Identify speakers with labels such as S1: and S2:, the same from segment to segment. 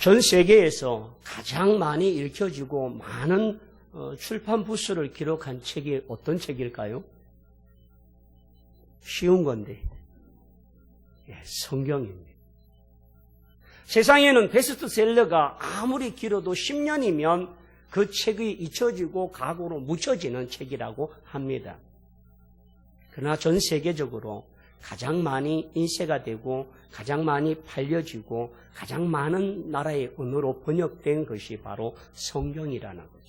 S1: 전 세계에서 가장 많이 읽혀지고 많은 어, 출판 부수를 기록한 책이 어떤 책일까요? 쉬운 건데 예, 성경입니다. 세상에는 베스트셀러가 아무리 길어도 10년이면 그 책이 잊혀지고 각오로 묻혀지는 책이라고 합니다. 그러나 전 세계적으로 가장 많이 인쇄가 되고 가장 많이 팔려지고 가장 많은 나라의 언어로 번역된 것이 바로 성경이라는 거죠.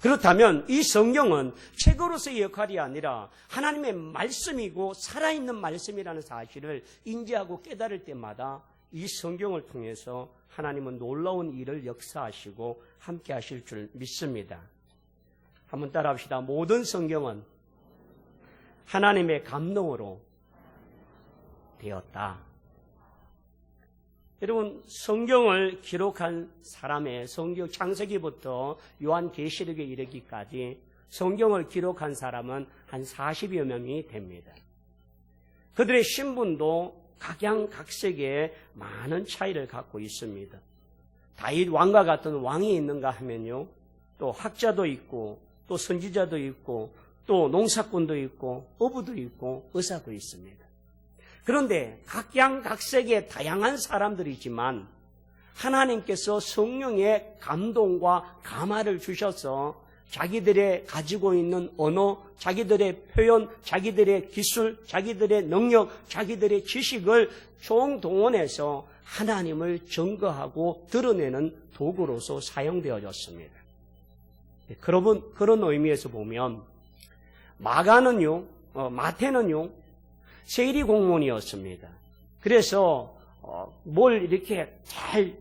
S1: 그렇다면 이 성경은 책으로서의 역할이 아니라 하나님의 말씀이고 살아있는 말씀이라는 사실을 인지하고 깨달을 때마다 이 성경을 통해서 하나님은 놀라운 일을 역사하시고 함께 하실 줄 믿습니다. 한번 따라 합시다. 모든 성경은 하나님의 감동으로 되었다. 여러분 성경을 기록한 사람의 성경 창세기부터 요한 계시록에 이르기까지 성경을 기록한 사람은 한 40여 명이 됩니다. 그들의 신분도 각양각색의 많은 차이를 갖고 있습니다. 다윗 왕과 같은 왕이 있는가 하면요. 또 학자도 있고 또 선지자도 있고 또 농사꾼도 있고 어부도 있고 의사도 있습니다. 그런데 각양각색의 다양한 사람들이지만 하나님께서 성령의 감동과 감화를 주셔서 자기들의 가지고 있는 언어, 자기들의 표현, 자기들의 기술, 자기들의 능력, 자기들의 지식을 총동원해서 하나님을 증거하고 드러내는 도구로서 사용되어졌습니다. 그런, 그런 의미에서 보면 마가는요, 어, 마태는요, 세리 공무원이었습니다. 그래서 어, 뭘 이렇게 잘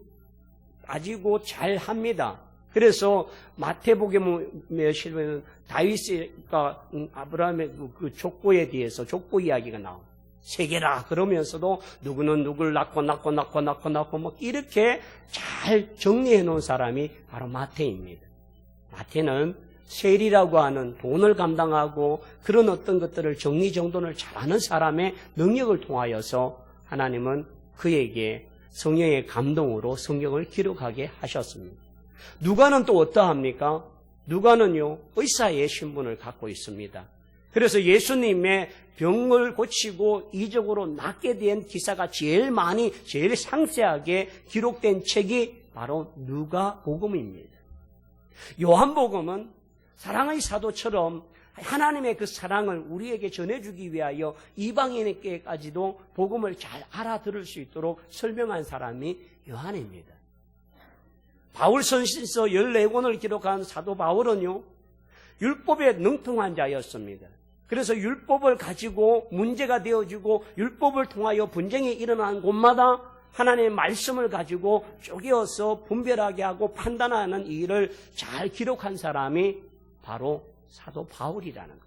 S1: 가지고 잘 합니다. 그래서 마태복음에 실으면 다윗과 아브라함의 그, 그 족보에 대해서 족보 이야기가 나옵니다. 세계라 그러면서도 누구는 누구를 낳고 낳고 낳고 낳고 낳고 뭐 이렇게 잘 정리해 놓은 사람이 바로 마태입니다. 마태는 세리라고 하는 돈을 감당하고 그런 어떤 것들을 정리정돈을 잘하는 사람의 능력을 통하여서 하나님은 그에게 성령의 감동으로 성경을 기록하게 하셨습니다. 누가는 또 어떠합니까? 누가는요, 의사의 신분을 갖고 있습니다. 그래서 예수님의 병을 고치고 이적으로 낫게 된 기사가 제일 많이, 제일 상세하게 기록된 책이 바로 누가 복음입니다. 요한복음은 사랑의 사도처럼 하나님의 그 사랑을 우리에게 전해주기 위하여 이방인에게까지도 복음을 잘 알아들을 수 있도록 설명한 사람이 요한입니다. 바울 선신서 14권을 기록한 사도 바울은요, 율법에 능통한 자였습니다. 그래서 율법을 가지고 문제가 되어지고 율법을 통하여 분쟁이 일어난 곳마다 하나님의 말씀을 가지고 쪼개어서 분별하게 하고 판단하는 일을 잘 기록한 사람이 바로 사도 바울이라는 것.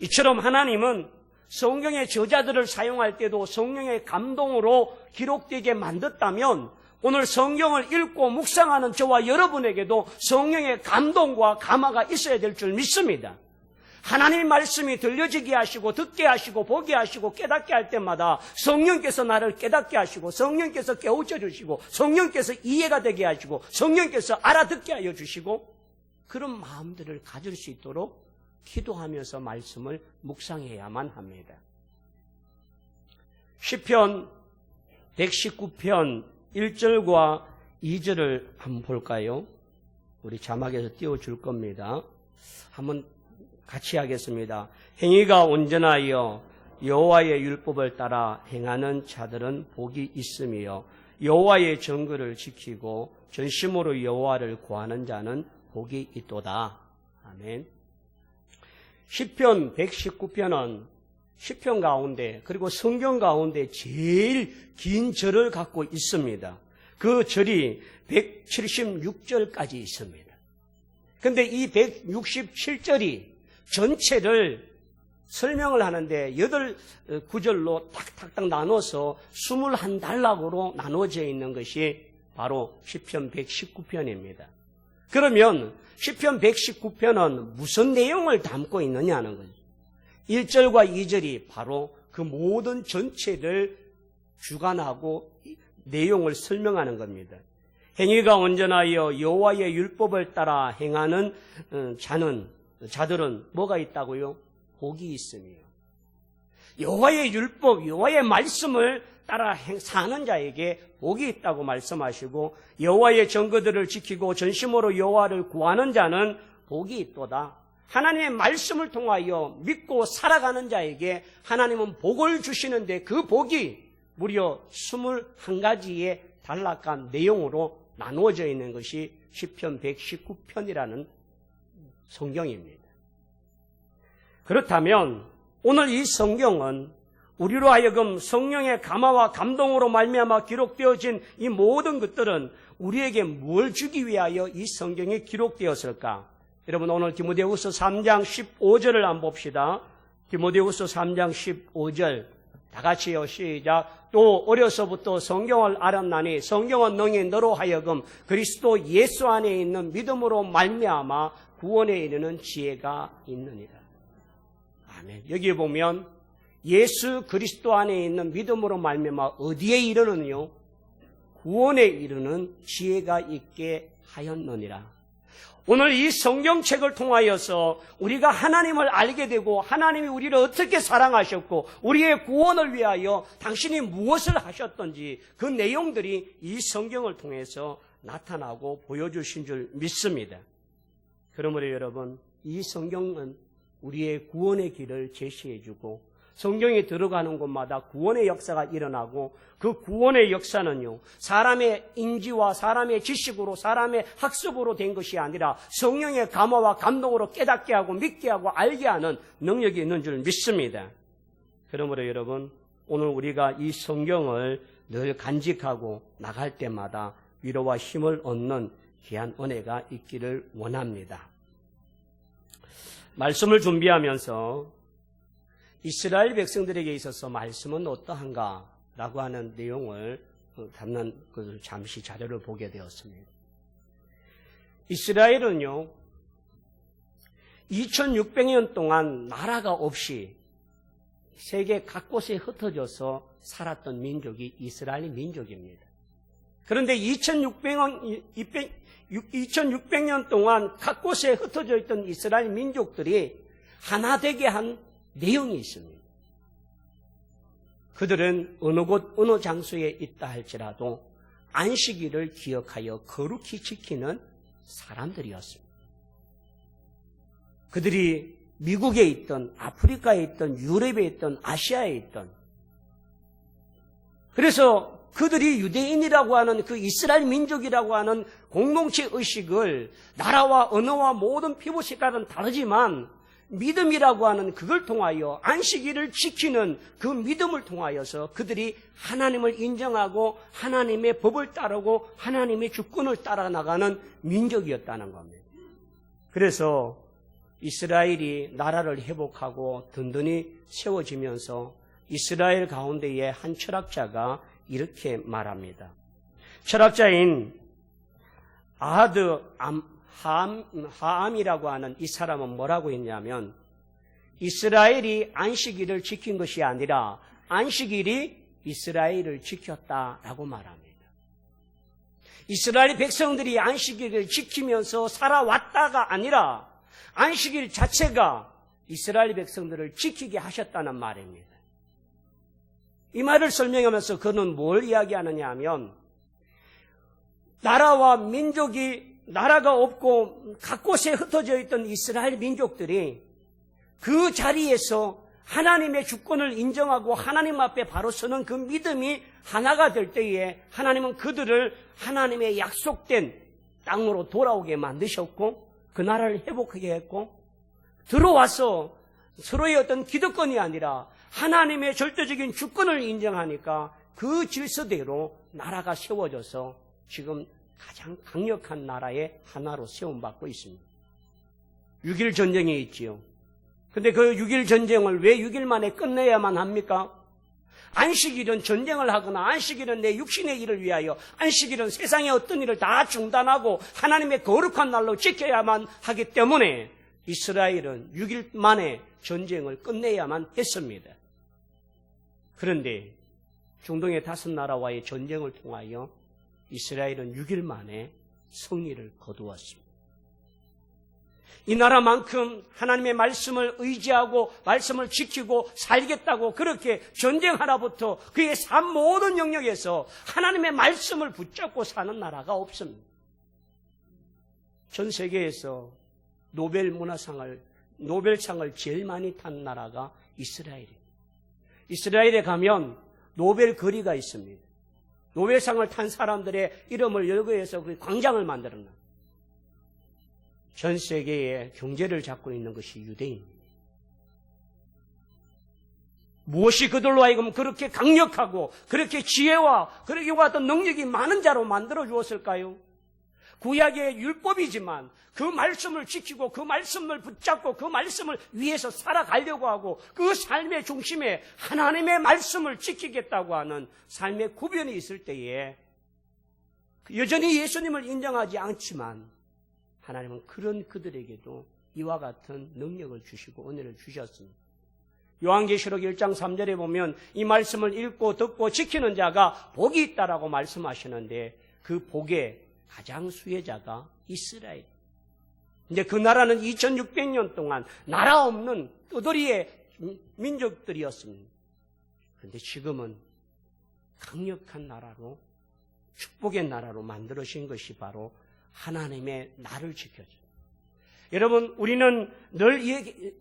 S1: 이처럼 하나님은 성경의 저자들을 사용할 때도 성령의 감동으로 기록되게 만들었다면 오늘 성경을 읽고 묵상하는 저와 여러분에게도 성령의 감동과 감화가 있어야 될 줄 믿습니다. 하나님의 말씀이 들려지게 하시고 듣게 하시고 보게 하시고 깨닫게 할 때마다 성령께서 나를 깨닫게 하시고 성령께서 깨우쳐 주시고 성령께서 이해가 되게 하시고 성령께서 알아듣게 하여 주시고 그런 마음들을 가질 수 있도록 기도하면서 말씀을 묵상해야만 합니다. 시편 119편 1절과 2절을 한번 볼까요? 우리 자막에서 띄워줄 겁니다. 한번 같이 하겠습니다. 행위가 온전하여 여호와의 율법을 따라 행하는 자들은 복이 있으며 여호와의 정거를 지키고 전심으로 여호와를 구하는 자는 복이 있도다. 아멘. 시편 119편은 시편 가운데 그리고 성경 가운데 제일 긴 절을 갖고 있습니다. 그 절이 176절까지 있습니다. 근데 이 167절이 전체를 설명을 하는데 여덟 구절로 탁탁탁 나눠서 21단락으로 나눠져 있는 것이 바로 시편 119편입니다. 그러면 시편 119편은 무슨 내용을 담고 있느냐는 거죠. 1절과 2절이 바로 그 모든 전체를 주관하고 내용을 설명하는 겁니다. 행위가 온전하여 여호와의 율법을 따라 행하는 어, 자는 자들은 뭐가 있다고요? 복이 있으며 여호와의 율법, 여호와의 말씀을 따라 행- 사는 자에게 복이 있다고 말씀하시고 여호와의 증거들을 지키고 전심으로 여호와를 구하는 자는 복이 있도다. 하나님의 말씀을 통하여 믿고 살아가는 자에게 하나님은 복을 주시는데 그 복이 무려 21가지의 단락한 내용으로 나누어져 있는 것이 시편 119편이라는 성경입니다. 그렇다면 오늘 이 성경은 우리로 하여금 성령의 감화와 감동으로 말미암아 기록되어진 이 모든 것들은 우리에게 뭘 주기 위하여 이 성경이 기록되었을까? 여러분 오늘 디모데후서 3장 15절을 한번 봅시다. 디모데후서 3장 15절 다 같이요 시작. 또 어려서부터 성경을 알았나니 성경은 능히 너로 하여금 그리스도 예수 안에 있는 믿음으로 말미암아 구원에 이르는 지혜가 있느니라. 아멘. 여기 보면 예수 그리스도 안에 있는 믿음으로 말미암아 어디에 이르느뇨? 구원에 이르는 지혜가 있게 하였느니라. 오늘 이 성경책을 통하여서 우리가 하나님을 알게 되고 하나님이 우리를 어떻게 사랑하셨고 우리의 구원을 위하여 당신이 무엇을 하셨던지 그 내용들이 이 성경을 통해서 나타나고 보여주신 줄 믿습니다. 그러므로 여러분, 이 성경은 우리의 구원의 길을 제시해주고 성경에 들어가는 곳마다 구원의 역사가 일어나고 그 구원의 역사는요, 사람의 인지와 사람의 지식으로 사람의 학습으로 된 것이 아니라 성령의 감화와 감동으로 깨닫게 하고 믿게 하고 알게 하는 능력이 있는 줄 믿습니다. 그러므로 여러분, 오늘 우리가 이 성경을 늘 간직하고 나갈 때마다 위로와 힘을 얻는 귀한 은혜가 있기를 원합니다. 말씀을 준비하면서 이스라엘 백성들에게 있어서 말씀은 어떠한가? 라고 하는 내용을 담는 그 잠시 자료를 보게 되었습니다. 이스라엘은요, 2600년 동안 나라가 없이 세계 각곳에 흩어져서 살았던 민족이 이스라엘 민족입니다. 그런데 2600년, 2600년 동안 각곳에 흩어져 있던 이스라엘 민족들이 하나 되게 한 내용이 있습니다. 그들은 어느 곳, 어느 장소에 있다 할지라도 안식일을 기억하여 거룩히 지키는 사람들이었습니다. 그들이 미국에 있던, 아프리카에 있던, 유럽에 있던, 아시아에 있던, 그래서 그들이 유대인이라고 하는 그 이스라엘 민족이라고 하는 공동체 의식을 나라와 언어와 모든 피부 색깔은 다르지만 믿음이라고 하는 그걸 통하여 안식일을 지키는 그 믿음을 통하여서 그들이 하나님을 인정하고 하나님의 법을 따르고 하나님의 주권을 따라 나가는 민족이었다는 겁니다. 그래서 이스라엘이 나라를 회복하고 든든히 세워지면서 이스라엘 가운데에 한 철학자가 이렇게 말합니다. 철학자인 아하드 암, 하암, 하암이라고 하는 이 사람은 뭐라고 했냐면 이스라엘이 안식일을 지킨 것이 아니라 안식일이 이스라엘을 지켰다라고 말합니다. 이스라엘 백성들이 안식일을 지키면서 살아왔다가 아니라 안식일 자체가 이스라엘 백성들을 지키게 하셨다는 말입니다. 이 말을 설명하면서 그는 뭘 이야기하느냐 하면 나라와 민족이 나라가 없고 각곳에 흩어져 있던 이스라엘 민족들이 그 자리에서 하나님의 주권을 인정하고 하나님 앞에 바로 서는 그 믿음이 하나가 될 때에 하나님은 그들을 하나님의 약속된 땅으로 돌아오게 만드셨고 그 나라를 회복하게 했고 들어와서 서로의 어떤 기득권이 아니라 하나님의 절대적인 주권을 인정하니까 그 질서대로 나라가 세워져서 지금 가장 강력한 나라의 하나로 세움받고 있습니다. 6일 전쟁이 있지요. 근데 그 6일 전쟁을 왜 6일 만에 끝내야만 합니까? 안식일은 전쟁을 하거나 안식일은 내 육신의 일을 위하여 안식일은 세상의 어떤 일을 다 중단하고 하나님의 거룩한 날로 지켜야만 하기 때문에 이스라엘은 6일 만에 전쟁을 끝내야만 했습니다. 그런데 중동의 다섯 나라와의 전쟁을 통하여 이스라엘은 6일 만에 승리를 거두었습니다. 이 나라만큼 하나님의 말씀을 의지하고 말씀을 지키고 살겠다고 그렇게 전쟁하나부터 그의 삶 모든 영역에서 하나님의 말씀을 붙잡고 사는 나라가 없습니다. 전 세계에서 노벨 문화상을 노벨상을 제일 많이 탄 나라가 이스라엘입니다. 이스라엘에 가면 노벨 거리가 있습니다. 노벨상을 탄 사람들의 이름을 열거해서 그 광장을 만들었나. 전 세계의 경제를 잡고 있는 것이 유대인입니다. 무엇이 그들로 하여금 그렇게 강력하고 그렇게 지혜와 그렇게 같은 능력이 많은 자로 만들어 주었을까요? 구약의 율법이지만 그 말씀을 지키고 그 말씀을 붙잡고 그 말씀을 위해서 살아가려고 하고 그 삶의 중심에 하나님의 말씀을 지키겠다고 하는 삶의 구변이 있을 때에 여전히 예수님을 인정하지 않지만 하나님은 그런 그들에게도 이와 같은 능력을 주시고 은혜를 주셨습니다. 요한계시록 1장 3절에 보면 이 말씀을 읽고 듣고 지키는 자가 복이 있다라고 말씀하시는데 그 복의 가장 수혜자가 이스라엘. 근데 그 나라는 2600년 동안 나라 없는 떠돌이의 민족들이었습니다. 그런데 지금은 강력한 나라로 축복의 나라로 만들어진 것이 바로 하나님의 나를 지켜줘. 여러분, 우리는 늘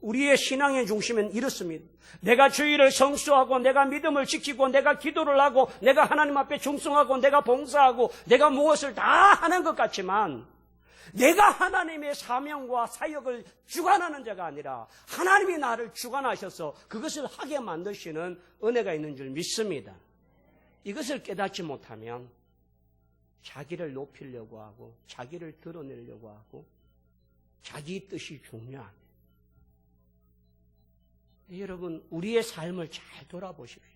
S1: 우리의 신앙의 중심은 이렇습니다. 내가 주의를 성수하고, 내가 믿음을 지키고, 내가 기도를 하고, 내가 하나님 앞에 충성하고, 내가 봉사하고, 내가 무엇을 다 하는 것 같지만, 내가 하나님의 사명과 사역을 주관하는 자가 아니라, 하나님이 나를 주관하셔서 그것을 하게 만드시는 은혜가 있는 줄 믿습니다. 이것을 깨닫지 못하면, 자기를 높이려고 하고, 자기를 드러내려고 하고, 자기 뜻이 중요합니다. 여러분, 우리의 삶을 잘 돌아보십시오.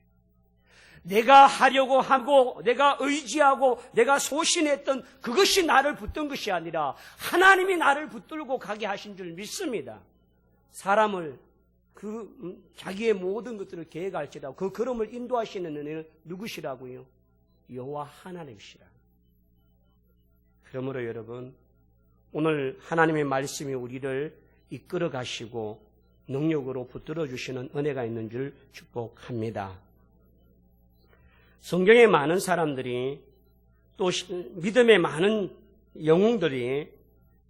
S1: 내가 하려고 하고, 내가 의지하고, 내가 소신했던 그것이 나를 붙든 것이 아니라 하나님이 나를 붙들고 가게 하신 줄 믿습니다. 사람을 그 음, 자기의 모든 것들을 계획할지라고 그 걸음을 인도하시는 은혜는 누구시라고요? 여호와 하나님이시라. 그러므로 여러분 오늘 하나님의 말씀이 우리를 이끌어 가시고 능력으로 붙들어 주시는 은혜가 있는 줄 축복합니다. 성경에 많은 사람들이 또 믿음의 많은 영웅들이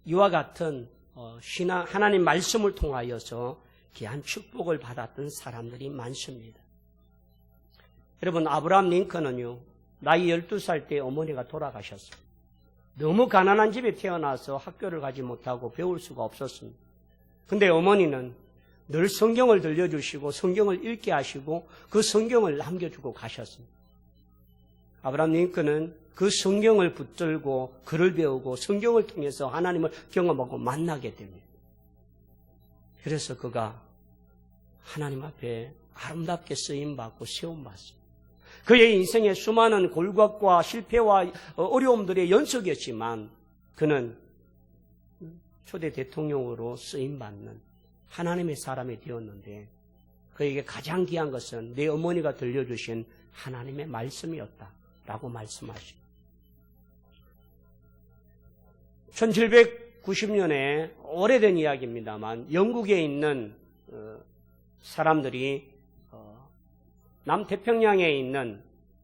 S1: 이와 같은 어, 신앙 하나님 말씀을 통하여서 귀한 축복을 받았던 사람들이 많습니다. 여러분 아브라함 링컨은요 나이 12살 때 어머니가 돌아가셨어요. 너무 가난한 집에 태어나서 학교를 가지 못하고 배울 수가 없었습니다. 근데 어머니는 늘 성경을 들려주시고 성경을 읽게 하시고 그 성경을 남겨주고 가셨습니다. 아브라함 링컨은 그 성경을 붙들고 글을 배우고 성경을 통해서 하나님을 경험하고 만나게 됩니다. 그래서 그가 하나님 앞에 아름답게 쓰임 받고 세움 받습니다. 그의 인생에 수많은 골각과 실패와 어려움들의 연속이었지만 그는 초대 대통령으로 쓰임받는 하나님의 사람이 되었는데 그에게 가장 귀한 것은 내 어머니가 들려주신 하나님의 말씀이었다 라고 말씀하십니다. 1790년에 오래된 이야기입니다만 영국에 있는 어, 사람들이 남태평양에 있는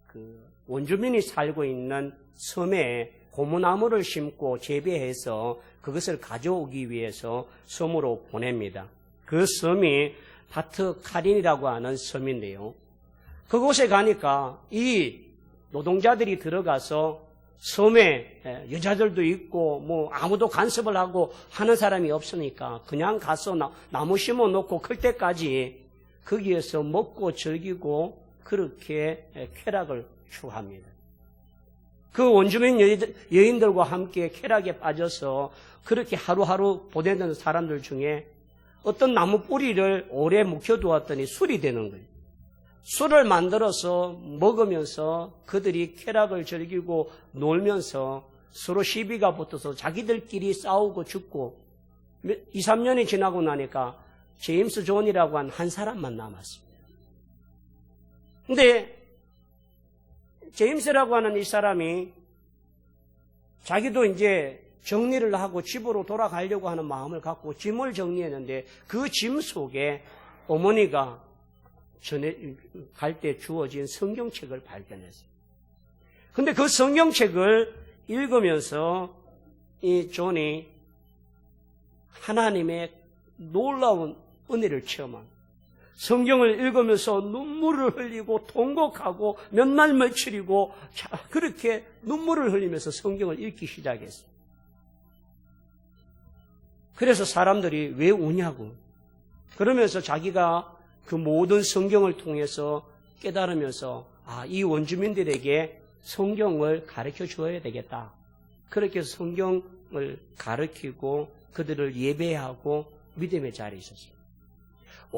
S1: 그 원주민이 살고 있는 섬에 고무나무를 심고 재배해서 그것을 가져오기 위해서 섬으로 보냅니다. 그 섬이 바트 카린이라고 하는 섬인데요. 그곳에 가니까 이 노동자들이 들어가서 섬에 여자들도 있고 뭐 아무도 간섭을 하고 하는 사람이 없으니까 그냥 가서 나무 심어 놓고 클 때까지 거기에서 먹고 즐기고 그렇게 쾌락을 추구합니다. 그 원주민 여인들과 함께 쾌락에 빠져서 그렇게 하루하루 보내는 사람들 중에 어떤 나무 뿌리를 오래 묵혀두었더니 술이 되는 거예요. 술을 만들어서 먹으면서 그들이 쾌락을 즐기고 놀면서 서로 시비가 붙어서 자기들끼리 싸우고 죽고 2, 3년이 지나고 나니까 제임스 존이라고 한 한 사람만 남았습니다. 근데 제임스라고 하는 이 사람이 자기도 이제 정리를 하고 집으로 돌아가려고 하는 마음을 갖고 짐을 정리했는데 그 짐 속에 어머니가 전에 갈 때 주어진 성경책을 발견했어요. 근데 그 성경책을 읽으면서 이 존이 하나님의 놀라운 은혜를 체험한 성경을 읽으면서 눈물을 흘리고 통곡하고 몇 날 며칠이고 자, 그렇게 눈물을 흘리면서 성경을 읽기 시작했어요. 그래서 사람들이 왜 우냐고 그러면서 자기가 그 모든 성경을 통해서 깨달으면서 아, 이 원주민들에게 성경을 가르쳐 주어야 되겠다. 그렇게 성경을 가르치고 그들을 예배하고 믿음의 자리에 있었습니다.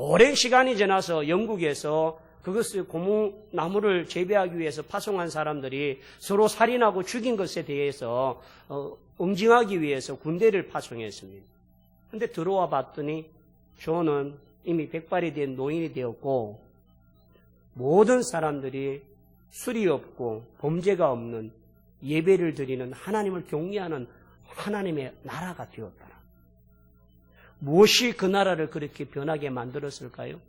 S1: 오랜 시간이 지나서 영국에서 그것을 고무나무를 재배하기 위해서 파송한 사람들이 서로 살인하고 죽인 것에 대해서 어, 응징하기 위해서 군대를 파송했습니다. 근데 들어와 봤더니 조는 이미 백발이 된 노인이 되었고 모든 사람들이 술이 없고 범죄가 없는 예배를 드리는 하나님을 경외하는 하나님의 나라가 되었더라. 무엇이 그 나라를 그렇게 변하게 만들었을까요?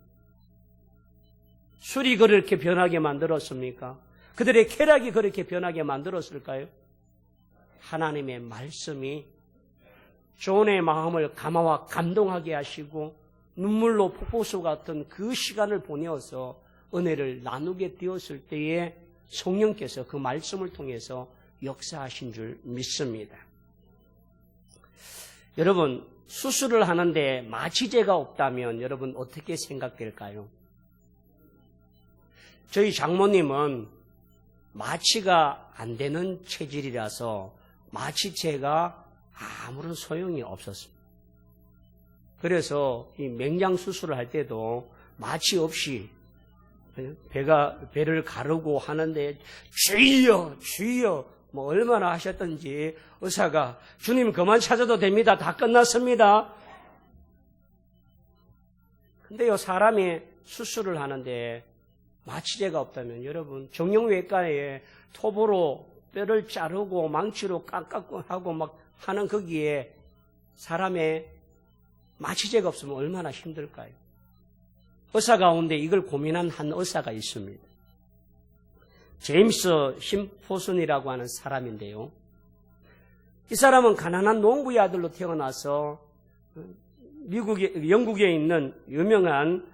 S1: 술이 그렇게 변하게 만들었습니까? 그들의 쾌락이 그렇게 변하게 만들었을까요? 하나님의 말씀이 존의 마음을 감화와 감동하게 하시고 눈물로 폭포수 같은 그 시간을 보내어서 은혜를 나누게 되었을 때에 성령께서 그 말씀을 통해서 역사하신 줄 믿습니다. 여러분, 수술을 하는데 마취제가 없다면 여러분 어떻게 생각될까요? 저희 장모님은 마취가 안 되는 체질이라서 마취제가 아무런 소용이 없었습니다. 그래서 이 맹장 수술을 할 때도 마취 없이 배가 배를 가르고 하는데 주여 주여 뭐 얼마나 하셨던지 의사가 주님 그만 찾아도 됩니다. 다 끝났습니다. 근데요 사람이 수술을 하는데 마취제가 없다면 여러분 정형외과에 톱으로 뼈를 자르고 망치로 깎고 하고 막 하는 거기에 사람의 마취제가 없으면 얼마나 힘들까요? 의사 가운데 이걸 고민한 한 의사가 있습니다. 제임스 심포슨이라고 하는 사람인데요. 이 사람은 가난한 농부의 아들로 태어나서 미국에, 영국에 있는 유명한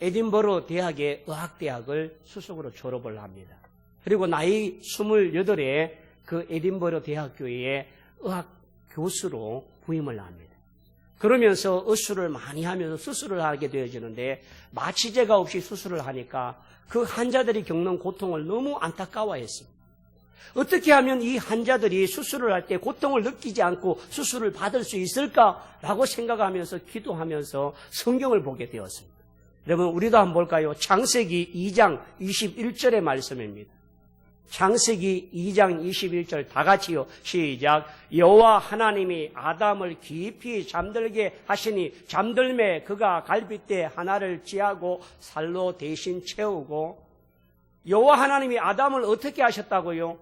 S1: 에딘버러 대학의 의학대학을 수석으로 졸업을 합니다. 그리고 나이 28에 그 에딘버러 대학교에 의학 교수로 부임을 합니다. 그러면서 의술을 많이 하면서 수술을 하게 되어지는데 마취제가 없이 수술을 하니까 그 환자들이 겪는 고통을 너무 안타까워했습니다. 어떻게 하면 이 환자들이 수술을 할 때 고통을 느끼지 않고 수술을 받을 수 있을까라고 생각하면서 기도하면서 성경을 보게 되었습니다. 여러분 우리도 한번 볼까요? 창세기 2장 21절의 말씀입니다. 창세기 2장 21절 다 같이요. 시작. 여호와 하나님이 아담을 깊이 잠들게 하시니 잠들매 그가 갈빗대 하나를 찌하고 살로 대신 채우고 여호와 하나님이 아담을 어떻게 하셨다고요?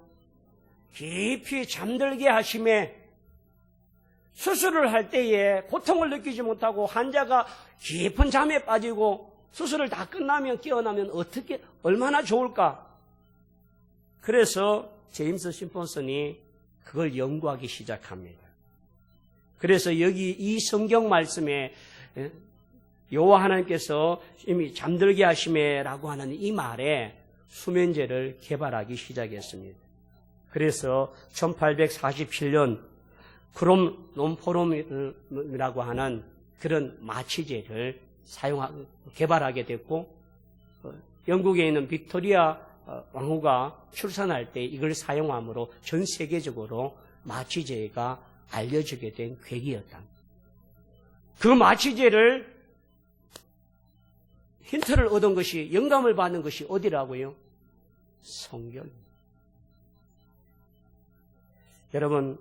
S1: 깊이 잠들게 하심에 수술을 할 때에 고통을 느끼지 못하고 환자가 깊은 잠에 빠지고 수술을 다 끝나면 깨어나면 어떻게 얼마나 좋을까? 그래서 제임스 심폰슨이 그걸 연구하기 시작합니다. 그래서 여기 이 성경 말씀에 여호와 하나님께서 이미 잠들게 하심에라고 하는 이 말에 수면제를 개발하기 시작했습니다. 그래서 1847년 크롬 논포름이라고 하는 그런 마취제를 사용하 개발하게 됐고 어, 영국에 있는 빅토리아 어, 왕후가 출산할 때 이걸 사용함으로 전 세계적으로 마취제가 알려지게 된 계기였다. 그 마취제를 힌트를 얻은 것이 영감을 받는 것이 어디라고요? 성경. 여러분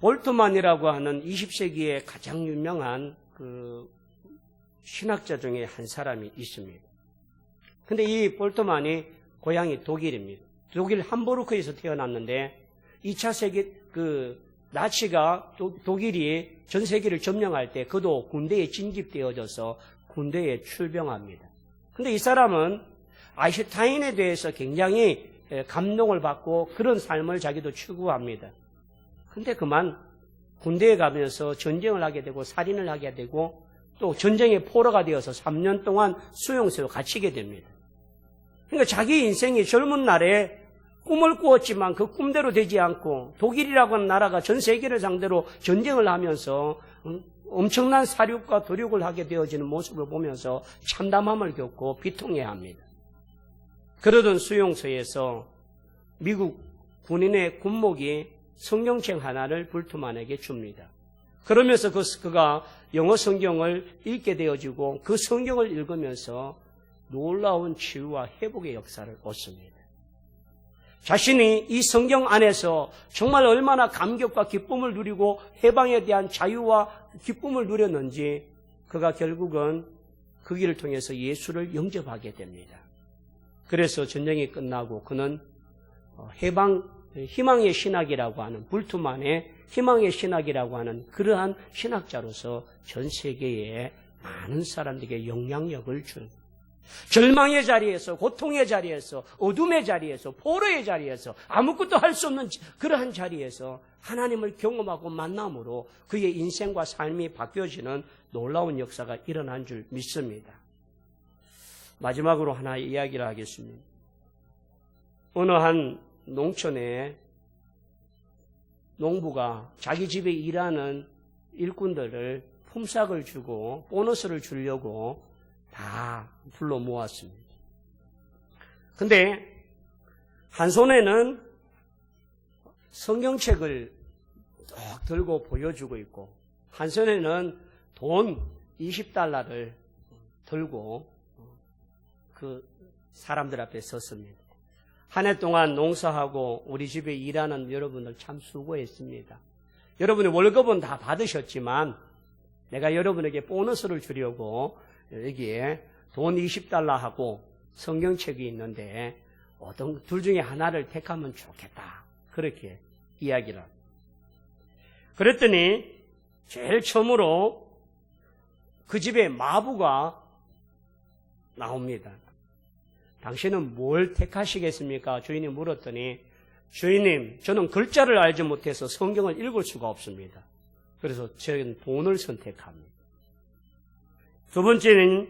S1: 볼트만이라고 하는 20세기의 가장 유명한 그 신학자 중에 한 사람이 있습니다. 근데 이 볼트만이 고향이 독일입니다. 독일 함부르크에서 태어났는데 2차 세계 그 나치가 도- 독일이 전 세계를 점령할 때 그도 군대에 진집되어져서 군대에 출병합니다. 근데 이 사람은 아인슈타인에 대해서 굉장히 에, 감동을 받고 그런 삶을 자기도 추구합니다. 근데 그만 군대에 가면서 전쟁을 하게 되고 살인을 하게 되고 또 전쟁의 포로가 되어서 3년 동안 수용소에 갇히게 됩니다. 그러니까 자기 인생이 젊은 날에 꿈을 꾸었지만 그 꿈대로 되지 않고 독일이라고 하는 나라가 전 세계를 상대로 전쟁을 하면서 음, 엄청난 사륙과 도륙을 하게 되어지는 모습을 보면서 참담함을 겪고 비통해야 합니다. 그러던 수용소에서 미국 군인의 군목이 성경책 하나를 불투만에게 줍니다. 그러면서 그, 그가 영어 성경을 읽게 되어지고 그 성경을 읽으면서 놀라운 치유와 회복의 역사를 얻습니다. 자신이 이 성경 안에서 정말 얼마나 감격과 기쁨을 누리고 해방에 대한 자유와 기쁨을 누렸는지 그가 결국은 그 길을 통해서 예수를 영접하게 됩니다. 그래서 전쟁이 끝나고 그는 어, 해방, 희망의 신학이라고 하는 불투만의 희망의 신학이라고 하는 그러한 신학자로서 전 세계에 많은 사람들에게 영향력을 준 절망의 자리에서 고통의 자리에서 어둠의 자리에서 포로의 자리에서 아무것도 할 수 없는 그러한 자리에서 하나님을 경험하고 만남으로 그의 인생과 삶이 바뀌어지는 놀라운 역사가 일어난 줄 믿습니다. 마지막으로 하나 이야기를 하겠습니다. 어느 한 농촌에 농부가 자기 집에 일하는 일꾼들을 품삯을 주고 보너스를 주려고 다 불러 모았습니다. 근데 한 손에는 성경책을 딱 들고 보여주고 있고 한 손에는 돈 20달러를 들고 그 사람들 앞에 섰습니다. 한 해 동안 농사하고 우리 집에 일하는 여러분들 참 수고했습니다. 여러분의 월급은 다 받으셨지만 내가 여러분에게 보너스를 주려고 여기에 돈 20달러하고 성경책이 있는데 어떤 둘 중에 하나를 택하면 좋겠다. 그렇게 이야기를. 그랬더니 제일 처음으로 그 집에 마부가 나옵니다. 당신은 뭘 택하시겠습니까? 주인이 물었더니 주인님, 저는 글자를 알지 못해서 성경을 읽을 수가 없습니다. 그래서 저는 돈을 선택합니다. 두 번째는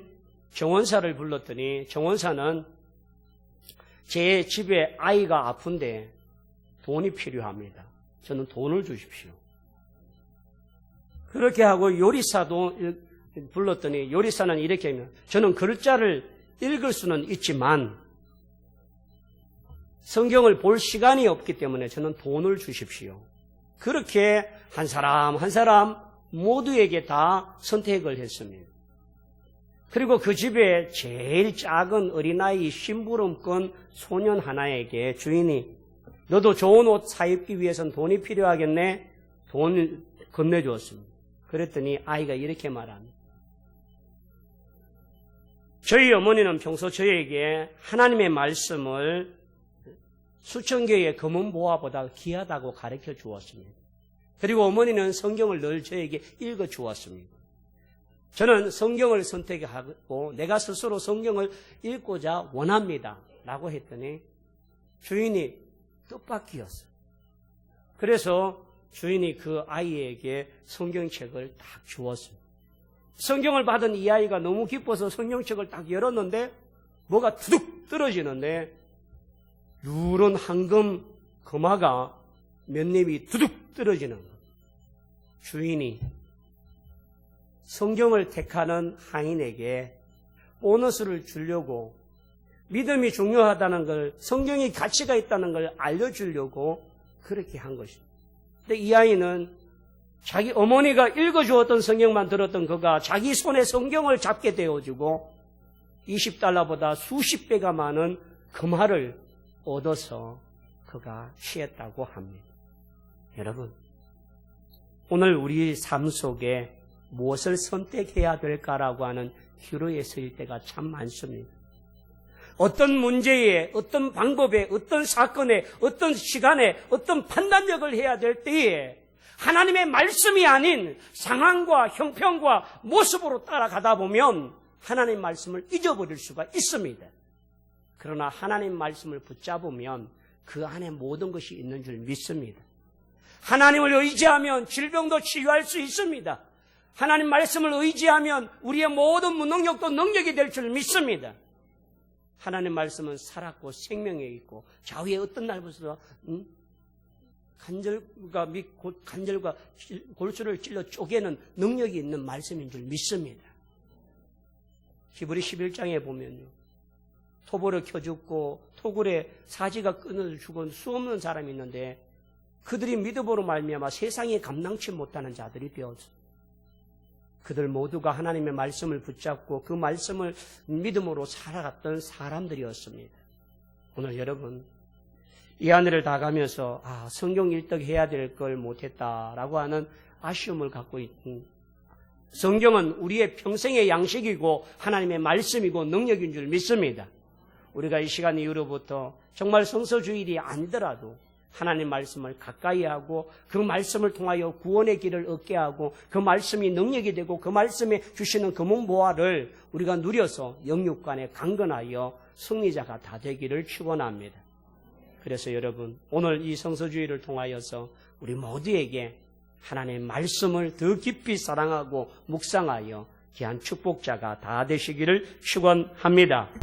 S1: 정원사를 불렀더니 정원사는 제 집에 아이가 아픈데 돈이 필요합니다. 저는 돈을 주십시오. 그렇게 하고 요리사도 불렀더니 요리사는 이렇게 하면 저는 글자를 읽을 수는 있지만 성경을 볼 시간이 없기 때문에 저는 돈을 주십시오. 그렇게 한 사람 한 사람 모두에게 다 선택을 했습니다. 그리고 그 집에 제일 작은 어린아이 심부름꾼 소년 하나에게 주인이 너도 좋은 옷 사입기 위해선 돈이 필요하겠네? 돈을 건네주었습니다. 그랬더니 아이가 이렇게 말합니다. 저희 어머니는 평소 저에게 하나님의 말씀을 수천 개의 검은 보화보다 귀하다고 가르쳐 주었습니다. 그리고 어머니는 성경을 늘 저에게 읽어 주었습니다. 저는 성경을 선택하고 내가 스스로 성경을 읽고자 원합니다. 라고 했더니 주인이 뜻밖이었어요. 그래서 주인이 그 아이에게 성경책을 딱 주었습니다. 성경을 받은 이 아이가 너무 기뻐서 성경책을 딱 열었는데 뭐가 두둑 떨어지는데 누런 황금 금화가 몇 잎이 두둑 떨어지는 것. 주인이 성경을 택하는 하인에게 보너스를 주려고 믿음이 중요하다는 걸 성경이 가치가 있다는 걸 알려주려고 그렇게 한 것입니다. 근데 이 아이는 자기 어머니가 읽어주었던 성경만 들었던 그가 자기 손에 성경을 잡게 되어지고 20달러보다 수십 배가 많은 금화를 얻어서 그가 취했다고 합니다. 여러분, 오늘 우리 삶 속에 무엇을 선택해야 될까라고 하는 기로에 서일 때가 참 많습니다. 어떤 문제에, 어떤 방법에, 어떤 사건에, 어떤 시간에, 어떤 판단력을 해야 될 때에 하나님의 말씀이 아닌 상황과 형편과 모습으로 따라가다 보면 하나님 말씀을 잊어버릴 수가 있습니다. 그러나 하나님 말씀을 붙잡으면 그 안에 모든 것이 있는 줄 믿습니다. 하나님을 의지하면 질병도 치유할 수 있습니다. 하나님 말씀을 의지하면 우리의 모든 무능력도 능력이 될 줄 믿습니다. 하나님 말씀은 살았고 생명에 있고 좌우에 어떤 날부터 음? 간절과 및 골- 간절과 질- 골수를 찔러 쪼개는 능력이 있는 말씀인 줄 믿습니다. 히브리 11장에 보면요. 토벌을 켜 죽고 토굴에 사지가 끊어 죽은 수 없는 사람이 있는데 그들이 믿음으로 말미암아 세상에 감당치 못하는 자들이 되었어. 그들 모두가 하나님의 말씀을 붙잡고 그 말씀을 믿음으로 살아갔던 사람들이었습니다. 오늘 여러분 이 하늘을 다 가면서 아 성경 일독해야 될 걸 못했다라고 하는 아쉬움을 갖고 있는 성경은 우리의 평생의 양식이고 하나님의 말씀이고 능력인 줄 믿습니다. 우리가 이 시간 이후로부터 정말 성서주일이 아니더라도 하나님 말씀을 가까이 하고 그 말씀을 통하여 구원의 길을 얻게 하고 그 말씀이 능력이 되고 그 말씀에 주시는 금은보화를 우리가 누려서 영육간에 강건하여 승리자가 다 되기를 축원합니다. 그래서 여러분 오늘 이 성서주의를 통하여서 우리 모두에게 하나님의 말씀을 더 깊이 사랑하고 묵상하여 귀한 축복자가 다 되시기를 축원합니다.